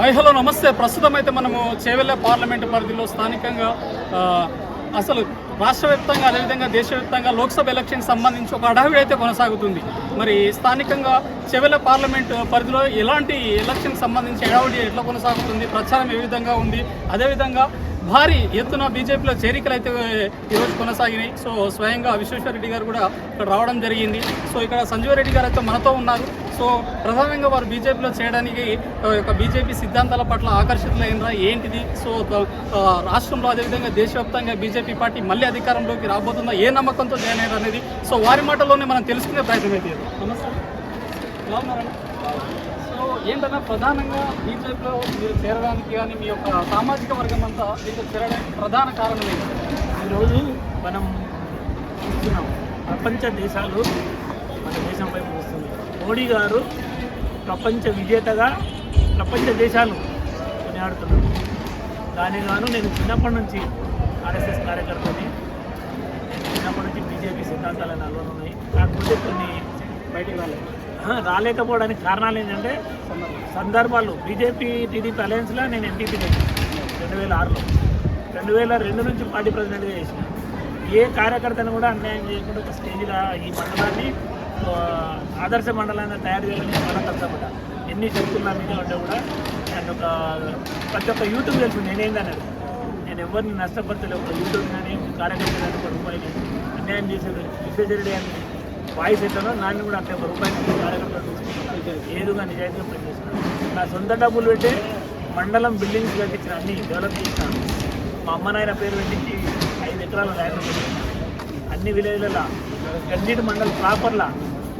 Hi hello నమస్తే. ప్రస్తుతం అయితే మనము చేవెళ్ళ పార్లమెంట్ పరిధిలో స్థానికంగా అసలు రాష్ట్ర వ్యాప్తంగా అదేవిధంగా దేశవ్యాప్తంగా లోక్సభ ఎలక్షన్ సంబంధించి ఒక అడవి అయితే కొనసాగుతుంది. మరి స్థానికంగా చెవెళ్ళ పార్లమెంట్ పరిధిలో ఎలాంటి ఎలక్షన్ సంబంధించి అడావిడి ఎట్లా కొనసాగుతుంది ప్రచారం ఏ విధంగా ఉంది అదేవిధంగా భారీ ఎత్తున బీజేపీలో చేరికలు అయితే ఈరోజు కొనసాగినాయి. సో స్వయంగా విశ్వేశ్వర రెడ్డి గారు కూడా ఇక్కడ రావడం జరిగింది. సో ఇక్కడ సంజీవ రెడ్డి గారు అయితే మనతో ఉన్నారు. సో ప్రధానంగా వారు బీజేపీలో చేయడానికి యొక్క బీజేపీ సిద్ధాంతాల పట్ల ఆకర్షితులైనరా ఏంటిది? సో రాష్ట్రంలో అదేవిధంగా దేశవ్యాప్తంగా బీజేపీ పార్టీ మళ్ళీ అధికారంలోకి రాబోతుందా? ఏ నమ్మకంతో జాయిన్ అయ్యారు అనేది సో వారి మాటలోనే మనం తెలుసుకునే ప్రయత్నం అయితే నమస్తే. ఎలా ఉన్నారండి? ఏంటన్నా ప్రధానంగా బీజేపీలో మీరు చేరడానికి కానీ మీ యొక్క సామాజిక వర్గం అంతా దీంట్లో చేరడానికి ప్రధాన కారణం ఏంటి? ఈరోజు మనం చూస్తున్నాం ప్రపంచ దేశాలు మన దేశం వైపు వస్తుంది మోడీ గారు ప్రపంచ విజేతగా ప్రపంచ దేశాలు కొనియాడుతున్నారు. దాని గాను నేను చిన్నప్పటి నుంచి ఆర్ఎస్ఎస్ కార్యకర్తని చిన్నప్పటి నుంచి బీజేపీ సిద్ధాంతాలు నాలో ఉన్నాయి కాకపోతే కొన్ని బయటికి రాలేదు. రాలేకపోవడానికి కారణాలు ఏంటంటే సందర్భాలు. బీజేపీ టీడీపీ అలయన్స్లో నేను ఎంపీపీ రెండు వేల ఆరులో. రెండు వేల రెండు నుంచి పార్టీ ప్రెసిడెంట్గా చేసిన. ఏ కార్యకర్తను కూడా అన్యాయం చేయకుండా ఒక స్టేజ్గా ఈ మండలాన్ని ఆదర్శ మండలాన్ని తయారు చేయాలని చాలా కష్టపడ్డా. ఎన్ని శక్తులు నా మీద ఉంటే కూడా నేను ఒక ప్రతి ఒక్క యూట్యూబ్ తెలుసు. నేనేందన్నాడు నేను ఎవరిని నష్టపరచలేదు. ఒక యూట్యూబ్ కానీ కార్యకర్తలు కానీ ఒక రూపాయి అన్యాయం చేసేది విశ్వేశ్వరుడు అని వాయిస్ ఎట్లనో నాన్న కూడా అంటే ఒక రూపాయి కార్యకర్తలు తీసుకుంటున్నాను ఏదుగా నిజాయితీగా పనిచేస్తున్నాను నా సొంత డబ్బులు పెట్టి మండలం బిల్డింగ్స్ కట్టించిన అన్ని డెవలప్ చేసినాను మా అమ్మ నాయన పేరు పెట్టించి ఐదు ఎకరాల ల్యాండ్ అన్ని విలేజ్లలో గండిటి మండలం ప్రాపర్లా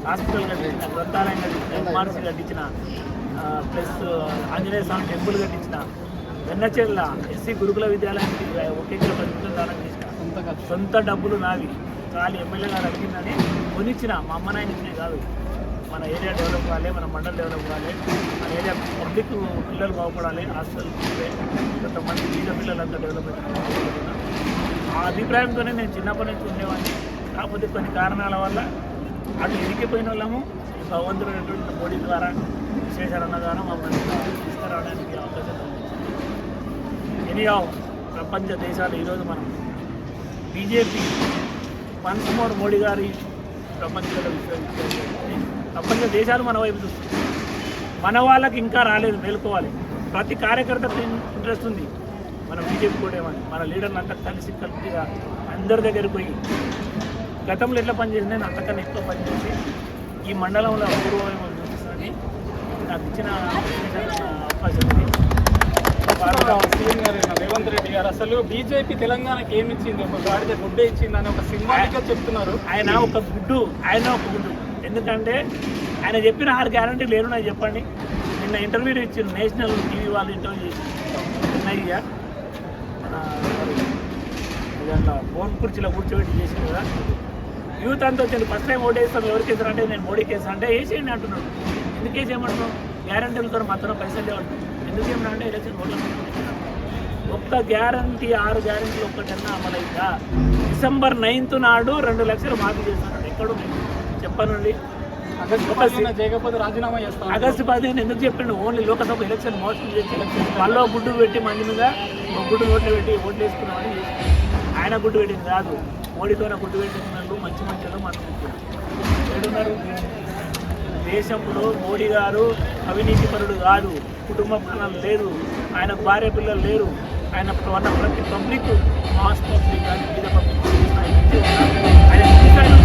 హాస్పిటల్ కట్టించిన గ్రంథాలయం కట్టించిన ఎంఆర్సీ కట్టించిన ప్లస్ ఆంజనేయ స్వామి టెంపుల్ కట్టించిన వెన్నచెల్ల ఎస్సీ గురుకుల విద్యాలయానికి ఒక దానం చేసిన. సొంత డబ్బులు నావి. ఖాళీ ఎమ్మెల్యే గారు అడిగిందని కొనిచ్చిన మా అమ్మ నాయన కాదు. మన ఏరియా డెవలప్ కావాలి మన మండల్ డెవలప్ కావాలి మన ఏరియా పబ్లిక్ పిల్లలు బాగుపడాలి? హాస్టల్ కొంతమంది బీద పిల్లలంతా డెవలప్ ఆ అభిప్రాయంతోనే నేను చిన్నప్పటి నుంచి ఉండేవాడిని. కాకపోతే కొన్ని కారణాల వల్ల అటు ఇరికిపోయిన వాళ్ళము భగవంతుడైనటువంటి మోడీ ద్వారా విశేషాలన్న ద్వారా మమ్మల్ని తీసుకురావడానికి అవకాశం ఎనీ ఎనియా ప్రపంచ దేశాలు ఈరోజు మనం. బీజేపీ వన్స్ మోర్ మోడీ గారి ప్రపంచంలో విశ్వవిద్యాలయం ప్రపంచ దేశాలు మన వైపు చూస్తుంది మన వాళ్ళకి ఇంకా రాలేదు మేలుకోవాలి. ప్రతి కార్యకర్తకు ఇంట్రెస్ట్ ఉంది. మన బీజేపీ కూడా ఏమని మన లీడర్ని అంతా కలిసి కలిసిగా అందరి దగ్గరికి పోయి గతంలో ఎట్లా పనిచేసింది నేను అంతకన్నా ఎక్కువ పనిచేసి ఈ మండలంలో అపూర్వమైన చూపిస్తానని నాకు ఇచ్చిన అవకాశం ఉంది భారత సీఎం గారు అయిన రేవంత్ రెడ్డి గారు. అసలు బీజేపీ తెలంగాణకి ఏమి ఇచ్చింది ఒక గాడిద గుడ్డే ఇచ్చింది అని ఒక సినిమాగా చెప్తున్నారు. ఆయన ఒక గుడ్డు. ఆయన ఒక గుడ్డు. ఎందుకంటే ఆయన చెప్పిన ఆరు గ్యారంటీ లేరు నాకు చెప్పండి. నిన్న ఇంటర్వ్యూ ఇచ్చింది నేషనల్ టీవీ వాళ్ళు ఇంటర్వ్యూ చేసి అన్నయ్య మన ఇదంతా ఫోన్ కుర్చీలో కూర్చోబెట్టి చేసింది కదా. యూత్ అంతా వచ్చింది. ఫస్ట్ టైం ఓటు వేస్తాం. ఎవరికి వేస్తారు అంటే నేను మోడీకి వేస్తాను. అంటే వేసేయండి అంటున్నాడు. ఎందుకు వేసేయమంటున్నాం గ్యారంటీలతో మాత్రం పైసలు లేవండి ఎందుకు అంటే ఎలక్షన్ ఓట్లు ఒక్క గ్యారంటీ ఆరు గ్యారంటీలు ఒక్కటన్నా అమలైందా? డిసెంబర్ నైన్త్ నాడు రెండు లక్షలు మాఫీ చేస్తున్నాడు ఎక్కడ చెప్పానండి. ఆగస్టు పదిహేను ఎందుకు చెప్పిండు ఓన్లీ లోకసభ ఎలక్షన్ మోసం చేసి మళ్ళీ గుడ్డు పెట్టి మంది మీద గుడ్డు ఓట్లు పెట్టి ఓట్లు వేసుకున్నామని. ఆయన గుడ్డు పెట్టింది కాదు. మోడీతోనే గుడ్డు పెట్టిన మంచి మంచిలో మనం ఏడున్నారు దేశంలో మోడీ గారు అవినీతిపరుడు కాదు. కుటుంబ పాలన లేదు. ఆయన భార్య పిల్లలు లేరు. ఆయన ఉన్న ప్రతి పబ్లిక్ హాస్పిటల్ కానీ బీద పబ్లిక్ ఆయన ఇంటి ఉన్నారు.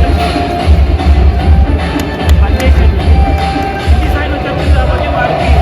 వారికి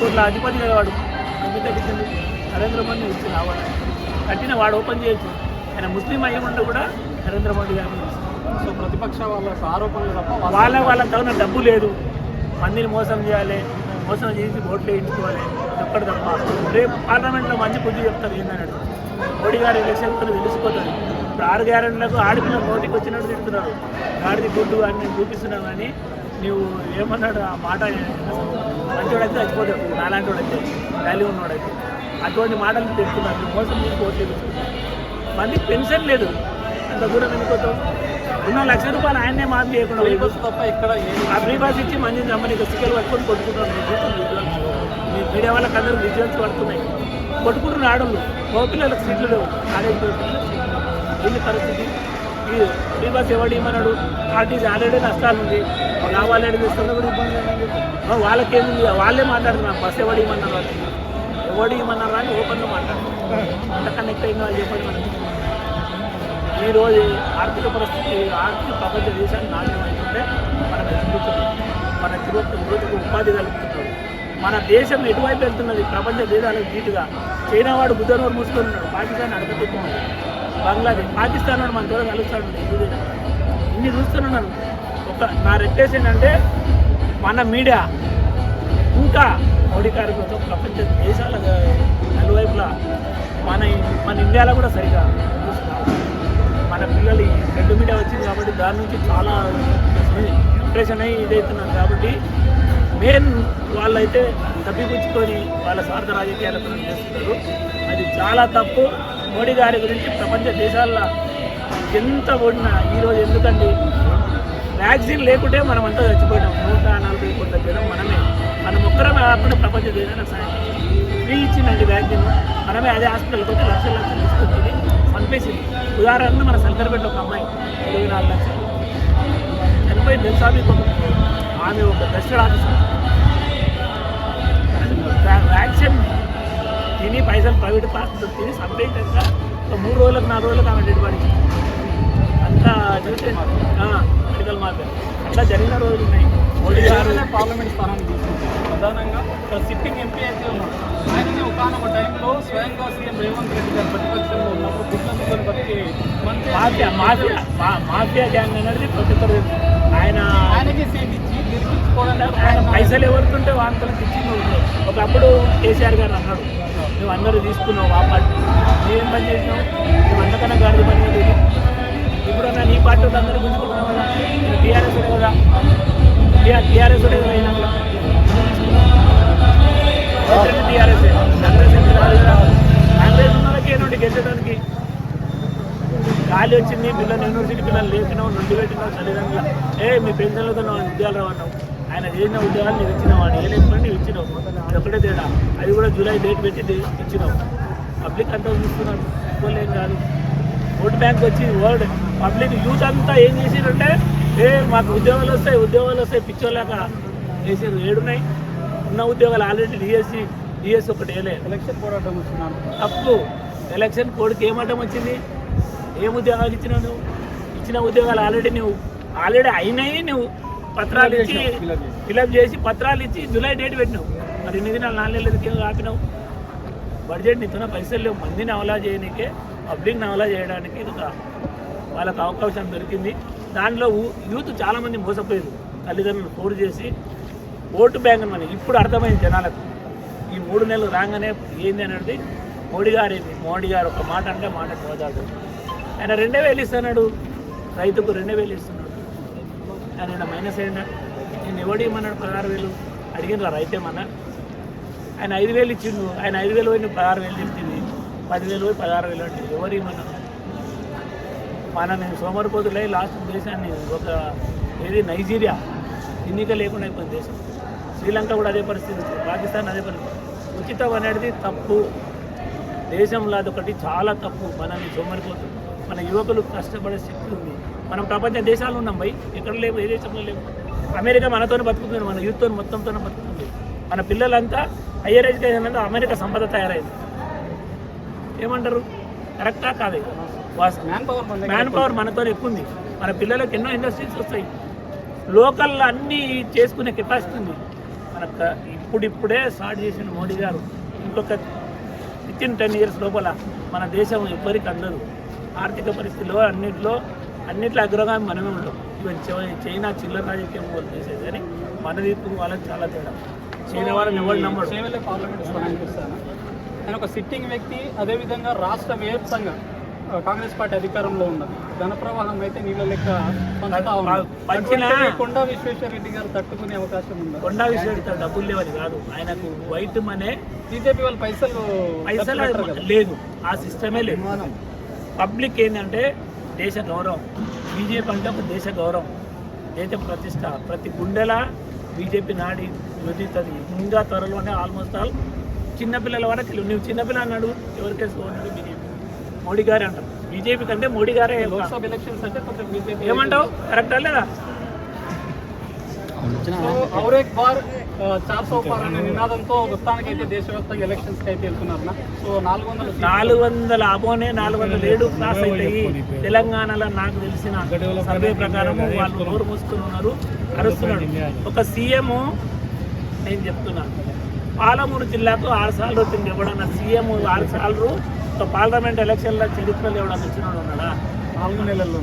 కోట్ల అధిపతి కదా వాడు నరేంద్ర మోడీ ఇచ్చి రావాలి. కట్టిన వాడు ఓపెన్ చేయొచ్చు. ఆయన ముస్లిం అయ్యి ఉండి కూడా నరేంద్ర మోడీ గారిని సో ప్రతిపక్ష వాళ్ళ ఆరోపణలు తప్ప వాళ్ళ- వాళ్ళ వాళ్ళ తగిన డబ్బు లేదు. మందిని మోసం చేయాలి. మోసం చేసి ఓట్లు వేయించుకోవాలి. ఎక్కడ తప్ప. రేపు పార్లమెంట్లో మంచి బుద్ధి చెప్తారు. ఏందన్నాడు మోడీ గారు ఎలక్షన్ కొని తెలిసిపోతుంది ఇప్పుడు ఆరు గ్యారెంట్లకు ఆడపిల్ల నోటికి వచ్చినట్టు తిడుతున్నారు. గాడిది గుడ్డు అని నేను చూపిస్తున్నావు కానీ నువ్వు ఏమన్నాడు ఆ మాట మంచివాడైతే చచ్చిపోతాడు నాలాంటి వాడైతే వాల్యూ ఉన్నవాడైతే అటువంటి మాటలు నువ్వు మోసం వేయించుకున్నావు మందికి పెన్షన్ లేదు అంత దూరం ఎందుకోతావు ఉన్న లక్ష రూపాయలు చేయకుండా ఫ్రీ బస్సు తప్ప ఇక్కడ ఆ ఫ్రీ బస్ ఇచ్చి మంది నమ్మని సిక్కలు పట్టుకొని విజువల్స్. మీ మీడియా వాళ్ళకి అందరూ విజువల్స్ పడుతున్నాయి కొట్టుకుంటున్న ఆడళ్ళు పిల్లలకు సీట్లు లేవు కాలేజ్. ఏంది పరిస్థితి ఫ్రీ బస్ ఎవడు ఇమ్మన్నాడు ఆర్టీసీ ఆల్రెడీ నష్టాలు ఉంది. లాభాలు ఏడు కూడా ఇబ్బంది లేదండి. వాళ్ళకేమి వాళ్ళే మాట్లాడుతున్నారు. బస్ ఎవడు ఇమ్మన్నారు వాళ్ళు ఎవడు ఇమ్మన్నారు అని ఓపెన్గా మాట్లాడుతున్నారు. అంత ఎక్కువ ఏం వాళ్ళు చెప్పండి మనం ఈరోజు ఆర్థిక పరిస్థితి ఆర్థిక ప్రపంచ దేశాన్ని నాశనం మన మన యువత యువతకు ఉపాధి కలుగుతున్నాడు మన దేశం ఎటువైపు వెళ్తున్నది? ప్రపంచ దేశాలకు ధీటుగా చైనా వాడు బుద్ధనోరు మూసుకొని ఉన్నాడు. పాకిస్తాన్ అడగతిక్కున్నాడు బంగ్లాదేశ్ పాకిస్తాన్ వాడు మన దూరం కలుస్తాడు. ఇన్ని చూస్తున్నాను ఒక నా రిక్వెస్ట్ ఏంటంటే మన మీడియా ఇంకా మోడీ కార్యక్రమంతో ప్రపంచ దేశాల నలువైపులా మన మన ఇండియాలో కూడా సరిగా మన పిల్లలు ఈ రెడ్ మీడియా వచ్చింది కాబట్టి దాని నుంచి చాలా ఇంప్రెషన్ అయ్యి ఇదవుతున్నారు కాబట్టి మెయిన్ వాళ్ళైతే తప్పిపుచ్చుకొని వాళ్ళ స్వార్థ రాజకీయాలు చేస్తున్నారు. అది చాలా తప్పు. మోడీ గారి గురించి ప్రపంచ దేశాల్లో ఎంత ఓడినా ఈరోజు ఎందుకండి? వ్యాక్సిన్ లేకుంటే మనం అంతా చచ్చిపోయినాం. నూట నలభై కోట్ల జనం మనమే. మనం ఒక్కరం కాకుండా ప్రపంచ దేశానికి సాయం ఫ్రీ ఇచ్చిందండి వ్యాక్సిన్. మనమే అదే హాస్పిటల్కి వచ్చి లక్షల లక్షలు తీసుకొచ్చింది. పంపేసింది ఉదాహరణకు మన సంకరపేట ఒక అమ్మాయి. ఇరవై నాలుగు లక్షలు. చనిపోయింది తెలుసా మీకు? ఆమె ఒక గస్టెడ్ ఆఫీసర్. తిని పైసలు ప్రైవేట్ హాస్పిటల్ తిని సంపేయంగా ఒక మూడు రోజులకు నాలుగు రోజులకు ఆమె డెడ్ బాడీ. అంతా చూస్తే మెడికల్ మార్కెట్ అట్లా జరిగిన రోజులు ఉన్నాయి. మోడీ గారు పార్లమెంట్ స్థానాన్ని తీసుకుంటే ప్రధానంగా సిట్టింగ్ ఎంపీ అయితే ఉన్నారు. ఆయననే ఒకనొక టైంలో స్వయంగా సీఎం రేవంత్ రెడ్డి గారు ప్రతిపక్షంలో ఉన్నప్పుడు గుడ్లందుకొని బతికి మంత్రి మాఫియా మాఫియా మాఫియా గ్యాంగ్ అనేది ప్రతి ఒక్కరు. ఆయన ఆయనకి సీట్ ఇచ్చి గెలిపించుకోవడానికి ఆయన పైసలు ఎవరుకుంటే వాళ్ళకి ఇచ్చి నువ్వు ఒకప్పుడు కేసీఆర్ గారు అన్నాడు. నువ్వు అందరూ తీసుకున్నావు ఆ పార్టీ నువ్వేం పని చేసినావు నువ్వు అంతకన్నా గాడిద పని లేదు. ఇప్పుడు నా నీ పార్టీ వాళ్ళు అందరూ గుంజుకుంటున్నావు కదా. నేను టీఆర్ఎస్ కదా. టీఆర్ఎస్ కదా అయినా టీఆర్ఎస్ కాంగ్రెస్ కాంగ్రెస్ ఉన్న వాళ్ళకి గెలిచడానికి గాలి వచ్చింది పిల్లలు యూనివర్సిటీ పిల్లలు లేపినావు నుండి పెట్టినావు తల్లిదండ్రులు ఏ మీ పెన్షన్లతో నా ఉద్యోగాలు రావన్నావు ఆయన చేసిన ఉద్యోగాలు నీకు ఇచ్చినావు వాడు ఏ లేకపోతే నీవు ఇచ్చినావు. అది ఒకటే తేడా? అది కూడా జూలై డేట్ పెట్టి ఇచ్చినావు. పబ్లిక్ అంతా చూస్తున్నారు ఏం కాదు ఓట్ బ్యాంక్ వచ్చి వర్డ్ పబ్లిక్ యూత్ అంతా ఏం చేసిరంటే ఏ మాకు ఉద్యోగాలు వస్తాయి ఉద్యోగాలు వస్తాయి పిచ్చోళ్ళక చేసారు ఏడున్నాయి. ఉన్న ఉద్యోగాలు ఆల్రెడీ డిఎస్సి డిఎస్సి ఒకటి వేయలే. ఎలక్షన్ పోరాటం వచ్చినాను తప్పు. ఎలక్షన్ కోడ్కి ఏమటం వచ్చింది? ఏం ఉద్యోగాలు ఇచ్చినావు నువ్వు? ఇచ్చిన ఉద్యోగాలు ఆల్రెడీ నువ్వు ఆల్రెడీ అయినాయి నువ్వు. పత్రాలు ఇచ్చి. ఫిలప్ చేసి పత్రాలు ఇచ్చి జూలై డేట్ పెట్టినావు మరి ఇన్ని దినాలు నాలుగు నెలలకి ఏం ఆపినావు బడ్జెట్ నీతో పైసలు లేవు. మందిని అవలా చేయడానికే పబ్లిక్ని అవలా చేయడానికి ఇది వాళ్ళకి అవకాశం దొరికింది. దానిలో యూత్ చాలామంది మోసపోయారు. తల్లిదండ్రులు ఫోర్ చేసి ఓటు బ్యాంక్ అని ఇప్పుడు అర్థమైంది జనాలకు. ఈ మూడు నెలలు రాగానే ఏంది అనేది మోడీ గారు ఏంది? మోడీ గారు ఒక మాట అంటే మాట పోదాడు ఆయన రెండే వేలు ఇస్తున్నాడు రైతుకు రెండే వేలు ఇస్తున్నాడు. ఆయన మైనస్ అయినా నేను ఎవడు ఇమ్మన్నాడు పదహారు వేలు. అడిగిన రైతేమన్నా ఆయన ఐదు వేలు ఇచ్చిండు. ఆయన ఐదు వేలు పోయి పదహారు వేలు చెప్తుంది పదివేలు పోయి పదహారు వేలు అంటే ఎవరు ఇమ్మన్నారు మన నేను సోమరిపోతులై లాస్ట్ దేశాన్ని ఒక ఏది? నైజీరియా. ఎన్నిక లేకుండా అయిపోయింది దేశం. శ్రీలంక కూడా అదే పరిస్థితి. పాకిస్తాన్ అదే పరిస్థితి. ఉచితం అనేది తప్పు. దేశంలో అదొకటి చాలా తప్పు. మనల్ని సోమరిపోతుంది మన యువకులు కష్టపడే శక్తి ఉంది. మనం ప్రపంచ దేశాలు ఉన్నాం బై ఎక్కడ లేవు ఏ దేశంలో లేవు. అమెరికా మనతోనే బతుకుతుంది మన యూత్తో మొత్తంతోనే బతుకుతుంది. మన పిల్లలంతా హయ్యర్ ఎడ్యుకేషన్ అంతా అమెరికా సంపద తయారైంది. ఏమంటారు? కరెక్టా కాదే? మ్యాన్ పవర్ మన మ్యాన్ పవర్ మనతో ఎక్కువ ఉంది మన పిల్లలకు ఎన్నో ఇండస్ట్రీస్ వస్తాయి. లోకల్ అన్నీ చేసుకునే కెపాసిటీ ఉంది. మనకు ఇప్పుడిప్పుడే స్టార్ట్ చేసిన మోడీ గారు ఇంకొక విత్ ఇన్ టెన్ ఇయర్స్ లోపల మన దేశం ఎవ్వరికి అందదు. ఆర్థిక పరిస్థితిలో అన్నింటిలో అన్నింటిలో అగ్రగామి మనమే ఉంటాం. ఈవెన్ చైనా చిల్లర రాజకీయం వాళ్ళు చేసేది కానీ మనది ఇప్పుడు వాళ్ళకి చాలా తేడా. చైనా వాళ్ళని ఎవరు వస్తాను ఆయన ఒక సిట్టింగ్ వ్యక్తి అదేవిధంగా రాష్ట్ర వ్యాప్తంగా కాంగ్రెస్ పార్టీ అధికారంలో ఉన్నది. ధన ప్రవాహం అయితే నీళ్ళ లెక్క కొండా విశ్వేశ్వర రెడ్డి గారు తట్టుకునే అవకాశం ఉందా? కొండా విశ్వడితో డబ్బులు లేవని కాదు. ఆయనకు వైట్ మనే బీజేపీ వాళ్ళు పైసలు పైసలు. లేదు. ఆ సిస్టమే లేదు. పబ్లిక్ ఏంటంటే దేశ గౌరవం. బీజేపీ అంటే ఒక దేశ గౌరవం. దేశ ప్రతిష్ట ప్రతి గుండెలా బీజేపీ నాడి రుదితుంది ఇంకా త్వరలోనే ఆల్మోస్ట్ ఆల్ చిన్నపిల్లల వరకు నువ్వు చిన్నపిల్ల అన్నాడు ఎవరికేసి ఓటు బీజేపీ. మోడీ గారే అంటారు బీజేపీ కంటే మోడీ గారే. లోక్సభ ఎలక్షన్స్ అంటే కొంచెం బీజేపీ ఏమంటావు? కరెక్టా లేదా? చార్ అనే నినాదంతో దేశవ్యాప్తంగా ఎలక్షన్స్ అయితే వెళ్తున్నారు సో నాలుగు వందల సీట్లు. నాలుగు వందల అబోనే నాలుగు వందల ఏడు క్లాస్ అవుతాయి తెలంగాణలో నాకు తెలిసిన సర్వే ప్రకారం వాళ్ళు నోరు మూసుకుని ఉన్నారు అరుస్తున్నాడు ఒక సీఎం నేను చెప్తున్నా. పాలమూరు జిల్లాకు ఆరు సార్లు వచ్చింది ఎవడన్నా సీఎం ఆరు సార్లు ఒక పార్లమెంట్ ఎలక్షన్ల చరిత్రలో ఎవడన్నా వచ్చినాడు ఉన్నాడా? నాలుగు నెలల్లో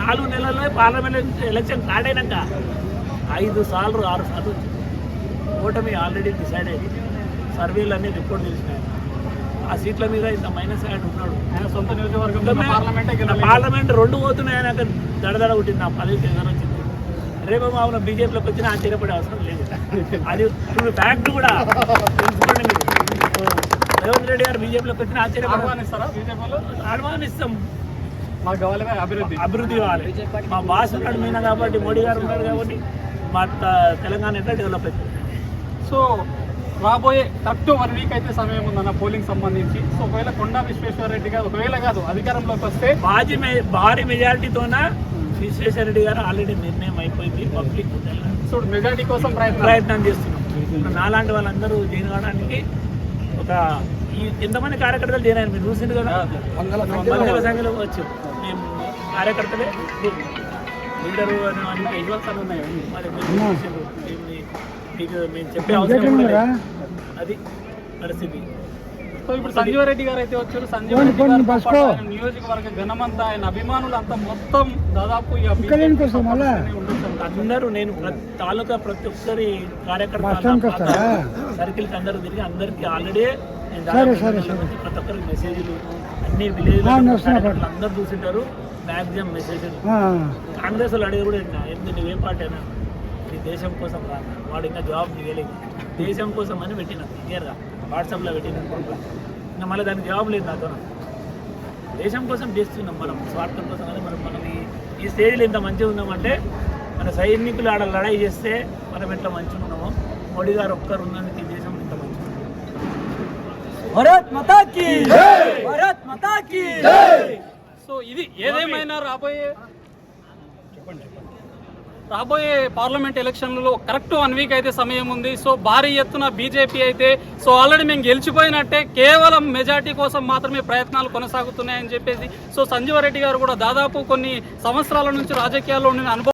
నాలుగు నెలల్లో పార్లమెంట్ ఎలక్షన్ కాడైనాక ఐదు సార్లు ఆరు సార్లు వచ్చింది. ఓటమి ఆల్రెడీ డిసైడ్ అయింది. సర్వేలు అన్ని రిపోర్ట్ తెలిసినాయి ఆ సీట్ల మీద ఇంత మైనస్ యాడ్ ఉన్నాడు. ఆయన సొంత నియోజకవర్గంలో పార్లమెంటే. పార్లమెంట్ రెండు పోతున్నాయి నాకు దడదడ కొట్టింది. నా పదవి కేంద్రం వచ్చింది. రేపు మామూలు బీజేపీలోకి వచ్చినా ఆశ్చర్యపడే అవసరం లేదు. అది ఇప్పుడు ఫ్యాక్ట్ కూడా. తెలుసుకోండి మీరు. రేవంత్ రెడ్డి గారు బీజేపీలోకి వచ్చినా ఆశ్చర్యపడ ఆహ్వానిస్తాం. మాకు కావాలి అభివృద్ధి. అభివృద్ధి కావాలి. మా బాస్ ఉన్నాడు మీనా కాబట్టి మోడీ గారు ఉన్నాడు కాబట్టి మా తెలంగాణ ఎట్లా డెవలప్ అవుతుంది? సో రాబోయే కరెక్ట్ వన్ వీక్ అయితే సమయం ఉందన్న పోలింగ్ సంబంధించి సో ఒకవేళ కొండా విశ్వేశ్వర రెడ్డి గారు ఒకవేళ కాదు అధికారంలోకి వస్తే భారీ మె భారీ మెజారిటీతోన విశ్వేశ్వర రెడ్డి గారు ఆల్రెడీ నిర్ణయం అయిపోయింది పబ్లిక్ సో మెజారిటీ కోసం ప్రయత్నం ప్రయత్నం చేస్తున్నాం నాలాంటి వాళ్ళందరూ జాయిన్ కావడానికి ఒక ఈ ఎంతమంది కార్యకర్తలు జాయిన్ అయ్యారు మీరు చూసిండు కదా వందల సంఖ్యలో వచ్చు మేము కార్యకర్తలే లీడరు అని ఉన్నాయి మరి మీకు మేము చెప్పే అవసరం కూడా లేదు. అది పరిస్థితి. సో ఇప్పుడు సంజీవ రెడ్డి గారు అయితే వచ్చారు. సంజీవ రెడ్డి గారు పాటు ఆయన నియోజకవర్గ ఘనమంతా ఆయన అభిమానులు అంతా మొత్తం దాదాపు ఇక ఉండొచ్చు. అందరూ నేను ప్రతి తాలూకా ప్రతి ఒక్కరి కార్యకర్త సర్కిల్కి అందరూ తిరిగి అందరికి ఆల్రెడీ నేను దాదాపు ప్రతి ఒక్కరికి మెసేజ్లు అన్ని విలేజ్ అందరూ చూసింటారు. మ్యాక్సిమం మెసేజ్లు కాంగ్రెస్ వాళ్ళు అడిగి కూడా విన్నా ఎందుకు నువ్వేం పార్టీ అయినా? నీ దేశం కోసం రా. వాడు ఇంకా జాబ్ దిగలేదు దేశం కోసం అని పెట్టిన. క్లియర్గా వాట్సాప్లో పెట్టిన. ఇంకా మళ్ళీ దానికి జవాబు లేదు నాతో దేశం కోసం చేస్తున్నాం మనం. స్వార్థం కోసం కానీ మనం మనం ఈ ఈ స్టేజ్లో ఇంత మంచిగా ఉన్నామంటే మన సైనికులు ఆడ లడాయి చేస్తే మనం ఎట్లా మంచిగా ఉన్నామో. మోడీ గారు ఒక్కరు ఉన్నందుకు ఈ దేశం ఇంత మంచిగా ఉంది. భారత్ మాతా కీ భారత్ మాతా కీ సో ఇది ఏదేమైనా రాబోయే రాబోయే పార్లమెంట్ ఎలక్షన్లలో కరెక్ట్ వన్ వీక్ అయితే సమయం ఉంది. సో భారీ ఎత్తున బీజేపీ అయితే సో ఆల్రెడీ మేము గెలిచిపోయినట్టే కేవలం మెజార్టీ కోసం మాత్రమే ప్రయత్నాలు కొనసాగుతున్నాయని చెప్పేసి సో సంజీవ రెడ్డి గారు కూడా దాదాపు కొన్ని సంవత్సరాల నుంచి రాజకీయాల్లో ఉండిన అనుభవం